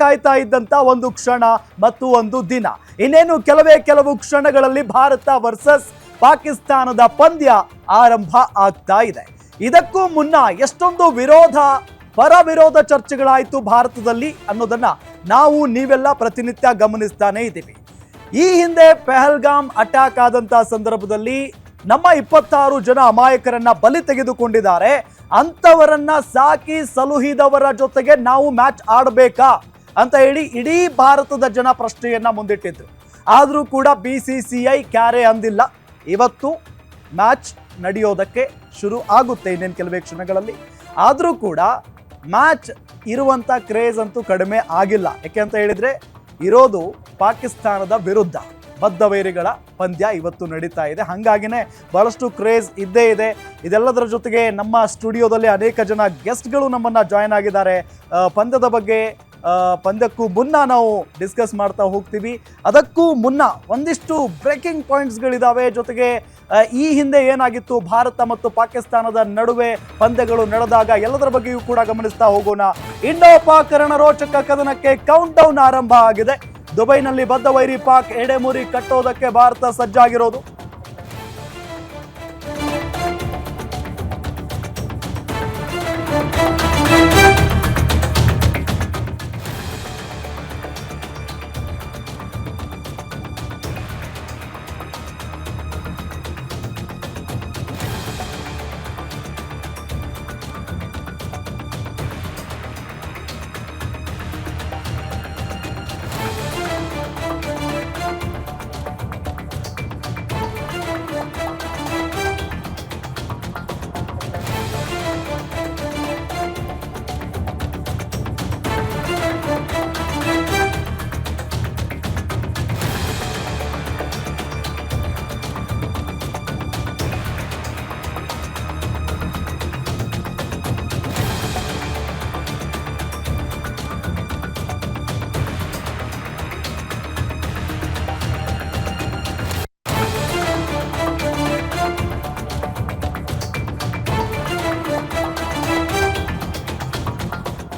ಕಾಯ್ತಾ ಇದ್ದಂತ ಒಂದು ಕ್ಷಣ ಮತ್ತು ಒಂದು ದಿನ. ಇನ್ನೇನು ಕೆಲವೇ ಕೆಲವು ಕ್ಷಣಗಳಲ್ಲಿ ಭಾರತ ವರ್ಸಸ್ ಪಾಕಿಸ್ತಾನದ ಪಂದ್ಯ ಆರಂಭ ಆಗ್ತಾ ಇದೆ. ಇದಕ್ಕೂ ಮುನ್ನ ಎಷ್ಟೊಂದು ವಿರೋಧ, ಪರ ವಿರೋಧ ಚರ್ಚೆಗಳಾಯಿತು ಭಾರತದಲ್ಲಿ ಅನ್ನೋದನ್ನ ನಾವು ನೀವೆಲ್ಲ ಪ್ರತಿನಿತ್ಯ ಗಮನಿಸ್ತಾನೆ ಇದ್ದೀವಿ. ಈ ಹಿಂದೆ ಪೆಹಲ್ಗಾಮ್ ಅಟ್ಯಾಕ್ ಆದಂತ ಸಂದರ್ಭದಲ್ಲಿ ನಮ್ಮ ಇಪ್ಪತ್ತಾರು ಜನ ಅಮಾಯಕರನ್ನ ಬಲಿ ತೆಗೆದುಕೊಂಡಿದ್ದಾರೆ. ಅಂತವರನ್ನ ಸಾಕಿ ಸಲುಹಿದವರ ಜೊತೆಗೆ ನಾವು ಮ್ಯಾಚ್ ಆಡಬೇಕಾ? ಅಂತ ಹೇಳಿ ಇಡೀ ಭಾರತದ ಜನ ಪ್ರಶ್ನೆಯನ್ನು ಮುಂದಿಟ್ಟಿದ್ರು. ಆದರೂ ಕೂಡ B C C I care ಅಂದಿಲ್ಲ. ಇವತ್ತು ಮ್ಯಾಚ್ ನಡೆಯೋದಕ್ಕೆ ಶುರು ಆಗುತ್ತೆ ಇನ್ನೇನು ಕೆಲವೇ ಕ್ಷಣಗಳಲ್ಲಿ. ಆದರೂ ಕೂಡ ಮ್ಯಾಚ್ ಇರುವಂಥ ಕ್ರೇಜ್ ಅಂತೂ ಕಡಿಮೆ ಆಗಿಲ್ಲ. ಯಾಕೆ ಅಂತ ಹೇಳಿದರೆ ಇರೋದು ಪಾಕಿಸ್ತಾನದ ವಿರುದ್ಧ. ಬದ್ಧ ವೈರಿಗಳ ಪಂದ್ಯ ಇವತ್ತು ನಡೀತಾ ಇದೆ. ಹಾಗಾಗಿನೇ ಬಹಳಷ್ಟು ಕ್ರೇಜ್ ಇದ್ದೇ ಇದೆ. ಇದೆಲ್ಲದರ ಜೊತೆಗೆ ನಮ್ಮ ಸ್ಟುಡಿಯೋದಲ್ಲಿ ಅನೇಕ ಜನ ಗೆಸ್ಟ್ಗಳು ನಮ್ಮನ್ನು ಜಾಯ್ನ್ ಆಗಿದ್ದಾರೆ. ಪಂದ್ಯದ ಬಗ್ಗೆ ಪಂದ್ಯಕ್ಕೂ ಮುನ್ನ ನಾವು ಡಿಸ್ಕಸ್ ಮಾಡ್ತಾ ಹೋಗ್ತೀವಿ. ಅದಕ್ಕೂ ಮುನ್ನ ಒಂದಿಷ್ಟು ಬ್ರೇಕಿಂಗ್ ಪಾಯಿಂಟ್ಸ್ಗಳಿದ್ದಾವೆ ಜೊತೆಗೆ ಈ ಹಿಂದೆ ಏನಾಗಿತ್ತು? ಭಾರತ ಮತ್ತು ಪಾಕಿಸ್ತಾನದ ನಡುವೆ ಪಂದ್ಯಗಳು ನಡೆದಾಗ ಎಲ್ಲದರ ಬಗ್ಗೆಯೂ ಕೂಡ ಗಮನಿಸ್ತಾ ಹೋಗೋಣ. ಇಂಡೋ ಪಾಕ್ ರೋಚಕ ಕದನಕ್ಕೆ ಕೌಂಟ್ ಡೌನ್ ಆರಂಭ ಆಗಿದೆ. ದುಬೈನಲ್ಲಿ ಬದ್ಧ ವೈರಿ ಪಾಕ್ ಎಡೆಮುರಿ ಕಟ್ಟೋದಕ್ಕೆ ಭಾರತ ಸಜ್ಜಾಗಿರೋದು.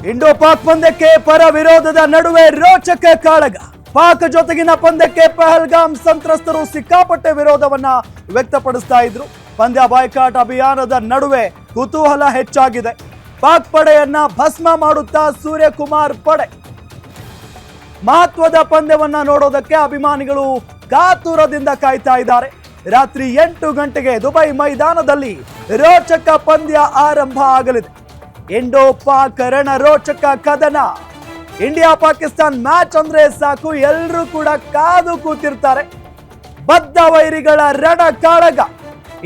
ಇಂಡೋ ಪಾಕ್ ಪಂದ್ಯಕ್ಕೆ ಪರ ವಿರೋಧದ ನಡುವೆ ರೋಚಕ ಕಾಳಗ. ಪಾಕ್ ಜೊತೆಗಿನ ಪಂದ್ಯಕ್ಕೆ ಪಹಲ್ಗಾಮ್ ಸಂತ್ರಸ್ತರು ಸಿಕ್ಕಾಪಟ್ಟೆ ವಿರೋಧವನ್ನ ವ್ಯಕ್ತಪಡಿಸ್ತಾ ಇದ್ರು. ಪಂದ್ಯ ಬಾಯ್ಕಾಟ್ ಅಭಿಯಾನದ ನಡುವೆ ಕುತೂಹಲ ಹೆಚ್ಚಾಗಿದೆ. ಪಾಕ್ ಪಡೆಯನ್ನ ಭಸ್ಮ ಮಾಡುತ್ತಾ ಸೂರ್ಯಕುಮಾರ್ ಪಡೆ. ಮಹತ್ವದ ಪಂದ್ಯವನ್ನ ನೋಡೋದಕ್ಕೆ ಅಭಿಮಾನಿಗಳು ಕಾತುರದಿಂದ ಕಾಯ್ತಾ ಇದ್ದಾರೆ. ರಾತ್ರಿ ಎಂಟು ಗಂಟೆಗೆ ದುಬೈ ಮೈದಾನದಲ್ಲಿ ರೋಚಕ ಪಂದ್ಯ ಆರಂಭ ಆಗಲಿದೆ. ಇಂಡೋ ಪಾಕ್ ರಣ ರೋಚಕ ಕದನ. ಇಂಡಿಯಾ ಪಾಕಿಸ್ತಾನ್ ಮ್ಯಾಚ್ ಅಂದ್ರೆ ಸಾಕು ಎಲ್ಲರೂ ಕೂಡ ಕಾದು ಕೂತಿರ್ತಾರೆ. ಬದ್ಧ ವೈರಿಗಳ ರಣ ಕಾಳಗ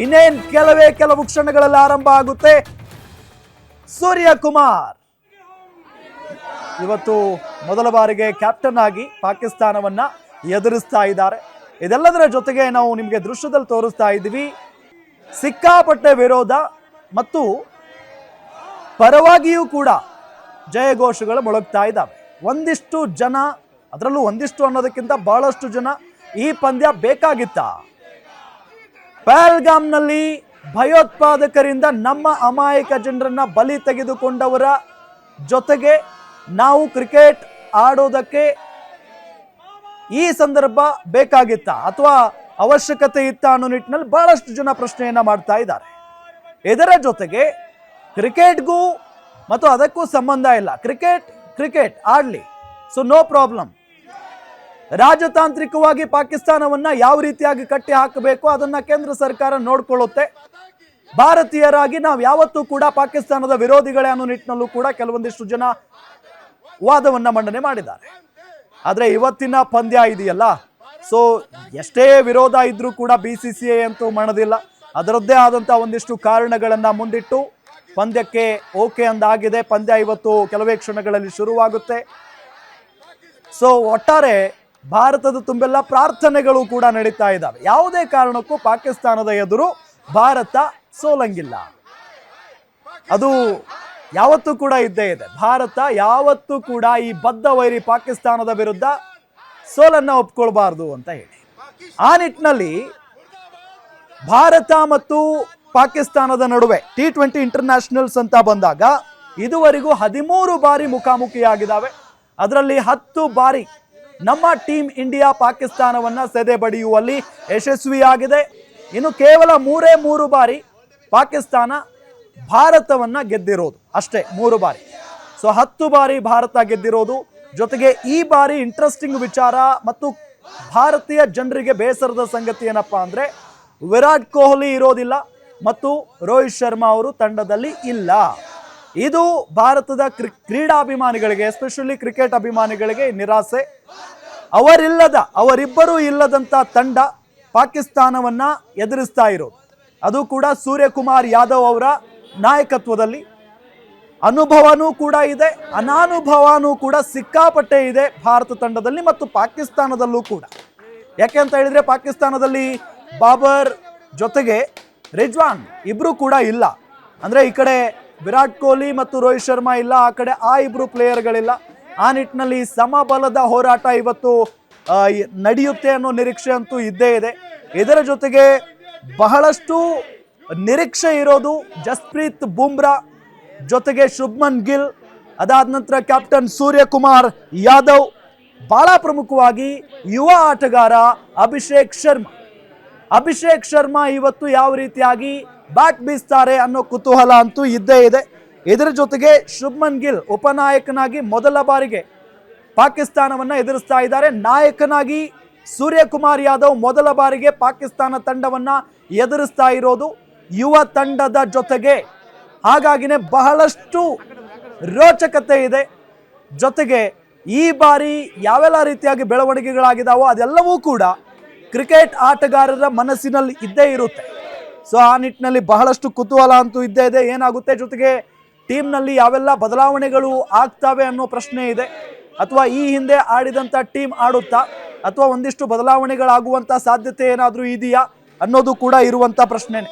ಇನ್ನೇನ್ ಕೆಲವೇ ಕೆಲವು ಕ್ಷಣಗಳಲ್ಲಿ ಆರಂಭ ಆಗುತ್ತೆ. ಸೂರ್ಯಕುಮಾರ್. ಇವತ್ತು ಮೊದಲ ಬಾರಿಗೆ ಕ್ಯಾಪ್ಟನ್ ಆಗಿ ಪಾಕಿಸ್ತಾನವನ್ನ ಎದುರಿಸ್ತಾ ಇದ್ದಾರೆ. ಇದೆಲ್ಲದರ ಜೊತೆಗೆ ನಾವು ನಿಮಗೆ ದೃಶ್ಯದಲ್ಲಿ ತೋರಿಸ್ತಾ ಇದ್ದೀವಿ. ಸಿಕ್ಕಾಪಟ್ಟೆ ವಿರೋಧ ಮತ್ತು ಪರವಾಗಿಯೂ ಕೂಡ ಜಯಘೋಷಗಳು ಮೊಳಗ್ತಾ ಇದ್ದಾವೆ. ಒಂದಿಷ್ಟು ಜನ, ಅದರಲ್ಲೂ ಒಂದಿಷ್ಟು ಅನ್ನೋದಕ್ಕಿಂತ ಬಹಳಷ್ಟು ಜನ ಈ ಪಂದ್ಯ ಬೇಕಾಗಿತ್ತ? ಪ್ಯಾಲ್ಗಾಮ್ನಲ್ಲಿ ಭಯೋತ್ಪಾದಕರಿಂದ ನಮ್ಮ ಅಮಾಯಕ ಜನರನ್ನ ಬಲಿ ತೆಗೆದುಕೊಂಡವರ ಜೊತೆಗೆ ನಾವು ಕ್ರಿಕೆಟ್ ಆಡೋದಕ್ಕೆ ಈ ಸಂದರ್ಭ ಬೇಕಾಗಿತ್ತ? ಅಥವಾ ಅವಶ್ಯಕತೆ ಇತ್ತ ಅನ್ನೋ ನಿಟ್ಟಿನಲ್ಲಿ ಬಹಳಷ್ಟು ಜನ ಪ್ರಶ್ನೆಯನ್ನ ಮಾಡ್ತಾ ಇದ್ದಾರೆ. ಇದರ ಜೊತೆಗೆ ಕ್ರಿಕೆಟ್ಗೂ ಮತ್ತು ಅದಕ್ಕೂ ಸಂಬಂಧ ಇಲ್ಲ. ಕ್ರಿಕೆಟ್ ಕ್ರಿಕೆಟ್ ಆಡ್ಲಿ. ಸೊ ನೋ ಪ್ರಾಬ್ಲಮ್ ರಾಜತಾಂತ್ರಿಕವಾಗಿ ಪಾಕಿಸ್ತಾನವನ್ನ ಯಾವ ರೀತಿಯಾಗಿ ಕಟ್ಟಿ ಹಾಕಬೇಕು ಅದನ್ನ ಕೇಂದ್ರ ಸರ್ಕಾರ ನೋಡ್ಕೊಳ್ಳುತ್ತೆ. ಭಾರತೀಯರಾಗಿ ನಾವು ಯಾವತ್ತೂ ಕೂಡ ಪಾಕಿಸ್ತಾನದ ವಿರೋಧಿಗಳೇ ಅನ್ನೋ ನಿಟ್ಟಿನಲ್ಲೂ ಕೂಡ ಕೆಲವೊಂದಿಷ್ಟು ಜನ ವಾದವನ್ನು ಮಂಡನೆ ಮಾಡಿದ್ದಾರೆ. ಆದರೆ ಇವತ್ತಿನ ಪಂದ್ಯ ಇದೆಯಲ್ಲ. ಸೊ ಎಷ್ಟೇ ವಿರೋಧ ಇದ್ರೂ ಕೂಡ ಬಿ ಸಿ ಸಿ ಐ ಅಂತೂ ಮಣದಿಲ್ಲ. ಅದರದ್ದೇ ಆದಂಥ ಒಂದಿಷ್ಟು ಕಾರಣಗಳನ್ನು ಮುಂದಿಟ್ಟು ಪಂದ್ಯಕ್ಕೆ ಓಕೆ ಅಂದಾಗಿದೆ. ಪಂದ್ಯ ಇವತ್ತು ಕೆಲವೇ ಕ್ಷಣಗಳಲ್ಲಿ ಶುರುವಾಗುತ್ತೆ. ಸೊ ಒಟ್ಟಾರೆ ಭಾರತದ ತುಂಬೆಲ್ಲ ಪ್ರಾರ್ಥನೆಗಳು ಕೂಡ ನಡೀತಾ ಇದ್ದಾವೆ. ಯಾವುದೇ ಕಾರಣಕ್ಕೂ ಪಾಕಿಸ್ತಾನದ ಎದುರು ಭಾರತ ಸೋಲಂಗಿಲ್ಲ. ಅದು ಯಾವತ್ತೂ ಕೂಡ ಇದ್ದೇ ಇದೆ. ಭಾರತ ಯಾವತ್ತೂ ಕೂಡ ಈ ಬದ್ಧ ವೈರಿ ಪಾಕಿಸ್ತಾನದ ವಿರುದ್ಧ ಸೋಲನ್ನ ಒಪ್ಕೊಳ್ಬಾರ್ದು ಅಂತ ಹೇಳಿ. ಆ ನಿಟ್ಟಿನಲ್ಲಿ ಭಾರತ ಮತ್ತು ಪಾಕಿಸ್ತಾನದ ನಡುವೆ ಟಿ ಟ್ವೆಂಟಿ ಇಂಟರ್ನ್ಯಾಷನಲ್ಸ್ ಅಂತ ಬಂದಾಗ ಇದುವರೆಗೂ ಹದಿಮೂರು ಬಾರಿ ಮುಖಾಮುಖಿಯಾಗಿದ್ದಾವೆ. ಅದರಲ್ಲಿ ಹತ್ತು ಬಾರಿ ನಮ್ಮ ಟೀಮ್ ಇಂಡಿಯಾ ಪಾಕಿಸ್ತಾನವನ್ನ ಸೆದೆ ಬಡಿಯುವಲ್ಲಿ ಯಶಸ್ವಿಯಾಗಿದೆ. ಇನ್ನು ಕೇವಲ ಮೂರೇ ಮೂರು ಬಾರಿ ಪಾಕಿಸ್ತಾನ ಭಾರತವನ್ನ ಗೆದ್ದಿರೋದು. ಅಷ್ಟೇ, ಮೂರು ಬಾರಿ. ಸೊ ಹತ್ತು ಬಾರಿ ಭಾರತ ಗೆದ್ದಿರೋದು. ಜೊತೆಗೆ ಈ ಬಾರಿ ಇಂಟ್ರೆಸ್ಟಿಂಗ್ ವಿಚಾರ ಮತ್ತು ಭಾರತೀಯ ಜನರಿಗೆ ಬೇಸರದ ಸಂಗತಿ ಏನಪ್ಪಾ ಅಂದರೆ ವಿರಾಟ್ ಕೊಹ್ಲಿ ಇರೋದಿಲ್ಲ. ಮತ್ತು ರೋಹಿತ್ ಶರ್ಮಾ ಅವರು ತಂಡದಲ್ಲಿ ಇಲ್ಲ. ಇದು ಭಾರತದ ಕ್ರಿ, ಕ್ರೀಡಾಭಿಮಾನಿಗಳಿಗೆ ಎಸ್ಪೆಷಲಿ ಕ್ರಿಕೆಟ್ ಅಭಿಮಾನಿಗಳಿಗೆ ನಿರಾಸೆ. ಅವರಿಲ್ಲದ, ಅವರಿಬ್ಬರೂ ಇಲ್ಲದಂಥ ತಂಡ ಪಾಕಿಸ್ತಾನವನ್ನು ಎದುರಿಸ್ತಾ ಇರೋದು. ಅದು ಕೂಡ ಸೂರ್ಯಕುಮಾರ್ ಯಾದವ್ ಅವರ ನಾಯಕತ್ವದಲ್ಲಿ. ಅನುಭವನೂ ಕೂಡ ಇದೆ, ಅನಾನುಭವನೂ ಕೂಡ ಸಿಕ್ಕಾಪಟ್ಟೆ ಇದೆ ಭಾರತ ತಂಡದಲ್ಲಿ ಮತ್ತು ಪಾಕಿಸ್ತಾನದಲ್ಲೂ ಕೂಡ. ಯಾಕೆ ಅಂತ ಹೇಳಿದ್ರೆ ಪಾಕಿಸ್ತಾನದಲ್ಲಿ ಬಾಬರ್ ಜೊತೆಗೆ ರಿಜ್ವಾನ್ ಇಬ್ರು ಕೂಡ ಇಲ್ಲ. ಅಂದ್ರೆ ಈ ಕಡೆ ವಿರಾಟ್ ಕೊಹ್ಲಿ ಮತ್ತು ರೋಹಿತ್ ಶರ್ಮಾ ಇಲ್ಲ, ಆ ಕಡೆ ಆ ಇಬ್ಬರು ಪ್ಲೇಯರ್ಗಳಿಲ್ಲ. ಆ ನಿಟ್ಟಿನಲ್ಲಿ ಸಮಬಲದ ಹೋರಾಟ ಇವತ್ತು ನಡೆಯುತ್ತೆ ಅನ್ನೋ ನಿರೀಕ್ಷೆ ಅಂತೂ ಇದ್ದೇ ಇದೆ. ಇದರ ಜೊತೆಗೆ ಬಹಳಷ್ಟು ನಿರೀಕ್ಷೆ ಇರೋದು ಜಸ್ಪ್ರೀತ್ ಬುಮ್ರಾ, ಜೊತೆಗೆ ಶುಭ್ಮನ್ ಗಿಲ್, ಅದಾದ ನಂತರ ಕ್ಯಾಪ್ಟನ್ ಸೂರ್ಯಕುಮಾರ್ ಯಾದವ್, ಬಹಳ ಪ್ರಮುಖವಾಗಿ ಯುವ ಆಟಗಾರ ಅಭಿಷೇಕ್ ಶರ್ಮಾ. ಅಭಿಷೇಕ್ ಶರ್ಮಾ ಇವತ್ತು ಯಾವ ರೀತಿಯಾಗಿ ಬ್ಯಾಟ್ ಬೀಸ್ತಾರೆ ಅನ್ನೋ ಕುತೂಹಲ ಅಂತೂ ಇದ್ದೇ ಇದೆ. ಇದರ ಜೊತೆಗೆ ಶುಭ್ಮನ್ ಗಿಲ್ ಉಪನಾಯಕನಾಗಿ ಮೊದಲ ಬಾರಿಗೆ ಪಾಕಿಸ್ತಾನವನ್ನು ಎದುರಿಸ್ತಾ ಇದ್ದಾರೆ. ನಾಯಕನಾಗಿ ಸೂರ್ಯಕುಮಾರ್ ಯಾದವ್ ಮೊದಲ ಬಾರಿಗೆ ಪಾಕಿಸ್ತಾನ ತಂಡವನ್ನು ಎದುರಿಸ್ತಾ ಇರೋದು ಯುವ ತಂಡದ ಜೊತೆಗೆ. ಹಾಗಾಗಿನೇ ಬಹಳಷ್ಟು ರೋಚಕತೆ ಇದೆ. ಜೊತೆಗೆ ಈ ಬಾರಿ ಯಾವೆಲ್ಲ ರೀತಿಯಾಗಿ ಬೆಳವಣಿಗೆಗಳಾಗಿದಾವೋ ಅದೆಲ್ಲವೂ ಕೂಡ ಕ್ರಿಕೆಟ್ ಆಟಗಾರರ ಮನಸ್ಸಿನಲ್ಲಿ ಇದ್ದೇ ಇರುತ್ತೆ. ಸೊ ಆ ನಿಟ್ಟಿನಲ್ಲಿ ಬಹಳಷ್ಟು ಕುತೂಹಲ ಅಂತೂ ಇದ್ದೇ ಇದೆ. ಏನಾಗುತ್ತೆ ಜೊತೆಗೆ ಟೀಮ್ನಲ್ಲಿ ಯಾವೆಲ್ಲ ಬದಲಾವಣೆಗಳು ಆಗ್ತವೆ ಅನ್ನೋ ಪ್ರಶ್ನೆ ಇದೆ. ಅಥವಾ ಈ ಹಿಂದೆ ಆಡಿದಂಥ ಟೀಮ್ ಆಡುತ್ತಾ, ಅಥವಾ ಒಂದಿಷ್ಟು ಬದಲಾವಣೆಗಳಾಗುವಂಥ ಸಾಧ್ಯತೆ ಏನಾದರೂ ಇದೆಯಾ ಅನ್ನೋದು ಕೂಡ ಇರುವಂಥ ಪ್ರಶ್ನೆನೇ.